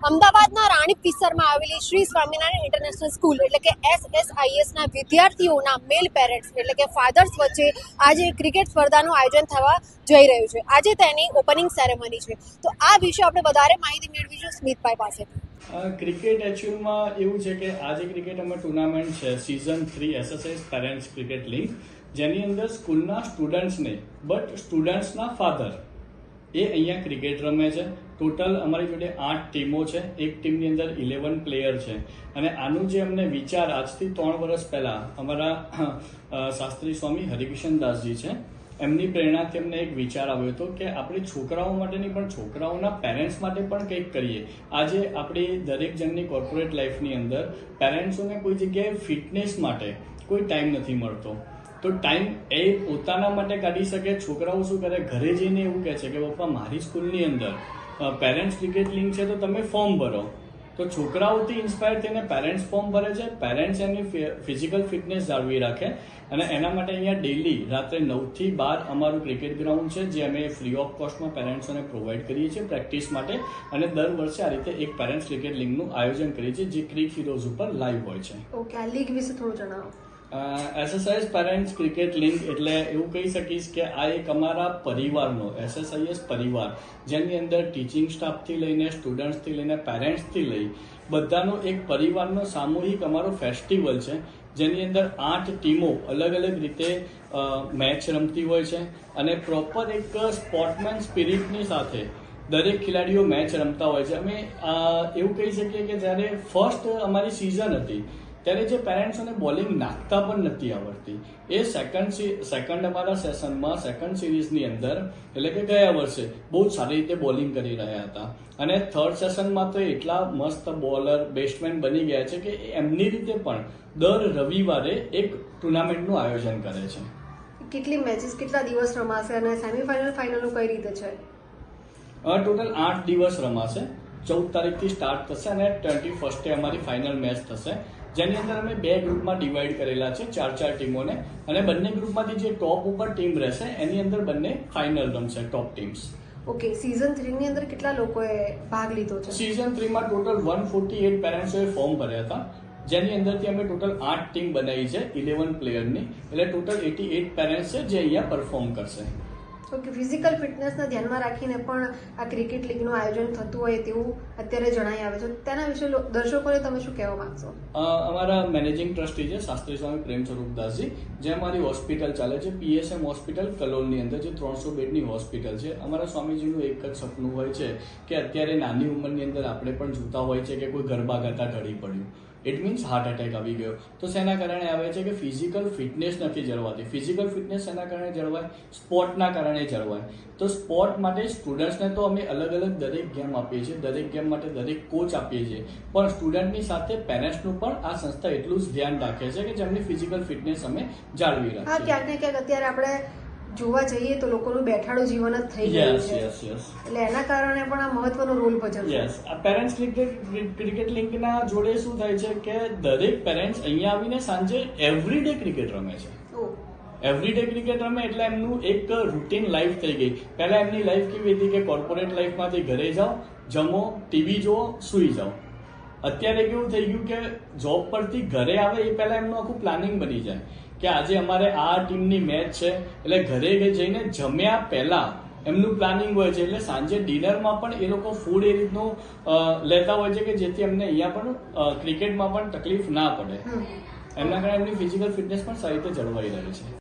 અમદાવાદના રાણીપ વિસ્તારમાં આવેલી શ્રી સ્વામિનારાયણ ઇન્ટરનેશનલ સ્કૂલ એટલે કે એસએસઆઈએસના વિદ્યાર્થીઓના મેલ પેરેન્ટ્સ એટલે કે ફાધર્સ વચ્ચે આજે ક્રિકેટ સ્પર્ધાનું આયોજન થવા જઈ રહ્યું છે. આજે તેની ઓપનિંગ સેરેમની છે. તો આ વિશે આપણે વધારે માહિતી મેળવીશું સ્મિતભાઈ પાસેથી અ, ક્રિકેટ એકચ્યુઅલમાં એવું છે કે આજે ક્રિકેટ અમે ટુર્નામેન્ટ છે season three SSS parents cricket league જેની અંદર સ્કૂલના સ્ટુડન્ટ્સને બટ સ્ટુડન્ટ્સના ફાધર એ અહીંયા ક્રિકેટ રમે છે. ટોટલ અમારી જોડે આઠ ટીમો છે. એક ટીમની અંદર ઇલેવન પ્લેયર છે. અને આનું જે અમને વિચાર આજથી ત્રણ વર્ષ પહેલાં અમારા શાસ્ત્રી સ્વામી હરિકિશન દાસજી છે, એમની પ્રેરણાથી અમને એક વિચાર આવ્યો હતો કે આપણે છોકરાઓ માટેની પણ, છોકરાઓના પેરેન્ટ્સ માટે પણ કંઈક કરીએ. આજે આપણી દરેક જણની કોર્પોરેટ લાઈફની અંદર પેરેન્ટ્સોને કોઈ જગ્યાએ ફિટનેસ માટે કોઈ ટાઈમ નથી મળતો. તો ટાઈમ એ પોતાના માટે કાઢી શકે, છોકરાઓ શું કરે, ઘરે જઈને એવું કહે છે કે, પપ્પા, મારી સ્કૂલની અંદર પેરેન્ટ્સ ક્રિકેટ લિંક છે તો તમે ફોર્મ ભરો. તો છોકરાઓથી ઇન્સ્પાયર થઈને પેરેન્ટ્સ ફોર્મ ભરે છે પેરેન્ટ્સ એમની ફિઝિકલ ફિટનેસ જાળવી રાખે અને એના માટે અહીંયા ડેલી રાત્રે નવથી બાર અમારું ક્રિકેટ ગ્રાઉન્ડ છે, જે અમે ફ્રી ઓફ કોસ્ટમાં પેરેન્ટ્સોને પ્રોવાઈડ કરીએ છીએ પ્રેક્ટિસ માટે અને દર વર્ષે આ રીતે એક પેરેન્ટ્સ ક્રિકેટ લીગનું આયોજન કરીએ છીએ, જે ક્રિક હીરોઝ ઉપર લાઈવ હોય છે. ઓકે આ લીગ વિશે થોડું જણાવો. એસએસઆઈએસ પેરેન્ટ્સ ક્રિકેટ લીગ એટલે એવું કહી શકીશ કે આ એક અમારા પરિવારનો, એસએસઆઈએસ પરિવાર, જેની અંદર ટીચિંગ સ્ટાફથી લઈને સ્ટુડન્ટ્સથી લઈને પેરેન્ટ્સથી લઈ બધાનો એક પરિવારનો સામૂહિક અમારો ફેસ્ટિવલ છે, જેની અંદર આઠ ટીમો અલગ અલગ રીતે મેચ રમતી હોય છે અને પ્રોપર એક સ્પોર્ટમેન સ્પિરિટની સાથે દરેક ખેલાડીઓ મેચ રમતા હોય છે. અમે એવું કહી શકીએ કે જ્યારે ફર્સ્ટ અમારી સિઝન હતી ત્યારે જે પેરેન્ટ્સોને બોલિંગ નાખતા પણ નથી આવડતી. એ સેકન્ડ સેકન્ડ અમારા સેશનમાં સેકન્ડ સિરીઝની અંદર એટલે કે ગયા વર્ષે બહુ જ સારી રીતે બોલિંગ કરી રહ્યા હતા. અને થર્ડ સેશનમાં તો એટલા મસ્ત બોલર બેટ્સમેન બની ગયા છે કે એમની રીતે પણ દર રવિવારે એક ટુર્નામેન્ટનું આયોજન કરે છે. કેટલી મેચીસ કેટલા દિવસ રમાશે અને સેમીફાઇનલ ફાઇનલનું કઈ રીતે છે? ટોટલ આઠ દિવસ રમાશે. ચૌદ તારીખથી સ્ટાર્ટ થશે અને ટ્વેન્ટી ફર્સ્ટે અમારી ફાઇનલ મેચ થશે. જેની અંદર અમે બે ગ્રુપમાં ડિવાઈડ કરેલા છે ચાર ચાર ટીમોને. અને બંને ગ્રુપમાંથી જે ટોપ ઉપર ટીમ રહેશે એની અંદર બંને ફાઇનલ રમશે ટોપ ટીમ્સ ઓકે સિઝન થ્રીની અંદર કેટલા લોકોએ ભાગ લીધો છે? સિઝન થ્રીમાં ટોટલ વન ફોર્ટી એટ પેરેન્ટ્સોએ ફોર્મ ભર્યા હતા. જેની અંદરથી અમે ટોટલ આઠ ટીમ બનાવી છે ઇલેવન પ્લેયરની એટલે ટોટલ એટી એટ પેરેન્ટ્સ છે જે અહીંયા પરફોર્મ કરશે. ઓકે ફિઝિકલ ફિટનેસને ધ્યાનમાં રાખીને પણ આ ક્રિકેટ લીગનું આયોજન થતું હોય તેવું અત્યારે જણાઈ આવે છે. તેના વિશે દર્શકોને તમે શું કહેવા માંગશો? અમારા મેનેજિંગ ટ્રસ્ટી છે શાસ્ત્રી સ્વામી પ્રેમ સ્વરૂપદાસજી જે અમારી હોસ્પિટલ ચાલે છે પીએસએમ હોસ્પિટલ કલોલની અંદર, જે ત્રણસો બેડની હોસ્પિટલ છે. અમારા સ્વામીજીનું એક જ સપનું હોય છે કે અત્યારે નાની ઉંમરની અંદર આપણે પણ જોતા હોય છે કે કોઈ ગરબા ગાતા ઘડી પડ્યું. ઇટ મીન્સ હાર્ટ એટેક આવી ગયો. તો શેના કારણે આવે છે કે ફિઝિકલ ફિટનેસ નથી જળવાતી. ફિઝિકલ ફિટનેસ શેના કારણે જળવાય? સ્પોર્ટના કારણે જળવાય. તો સ્પોર્ટ માટે સ્ટુડન્ટ્સને તો અમે અલગ અલગ દરેક ગેમ આપીએ છીએ. દરેક ગેમ માટે દરેક કોચ આપીએ છીએ. પણ સ્ટુડન્ટની સાથે પેરેન્ટ્સનું પણ આ સંસ્થા એટલું જ ધ્યાન રાખે છે કે જેમની ફિઝિકલ ફિટનેસ અમે જાળવી રાખીએ ક્યાંક ને ક્યાંક અત્યારે આપણે જોવા જઈએ તો લોકોનું બેઠાડું જીવન જ થઈ ગયું છે. યસ યસ એટલે એના કારણે પણ આ મહત્વનો રોલ ભજવે યસ આ પેરેન્ટ્સ ક્રિકેટ ક્રિકેટ લિંકના જોડે શું થાય છે કે દરેક પેરેન્ટ્સ અહીંયા આવીને સાંજે એવરી ડે ક્રિકેટ રમે છે. એવરીડે ક્રિકેટ રમે એટલે એમનું એક રૂટીન લાઈફ થઈ ગઈ. પહેલા એમની લાઈફ કેવી હતી કે કોર્પોરેટ લાઈફમાંથી ઘરે જાઓ જમો ટીવી જુઓ સુઈ જાઓ. અત્યારે કેવું થઈ ગયું કે જોબ પરથી ઘરે આવે એ પહેલા એમનું આખું પ્લાનિંગ બની જાય. કે આજે અમારે આ ટીમની મેચ છે એટલે ઘરે જઈને જમ્યા પહેલા એમનું પ્લાનિંગ હોય છે એટલે સાંજે ડિનરમાં પણ એ લોકો ફૂડ એ રીતનું લેતા હોય છે કે જેથી એમને અહીંયા પણ ક્રિકેટમાં પણ તકલીફ ના પડે. એમના કારણે એમની ફિઝિકલ ફિટનેસ પણ સારી રીતે જળવાઈ રહે છે.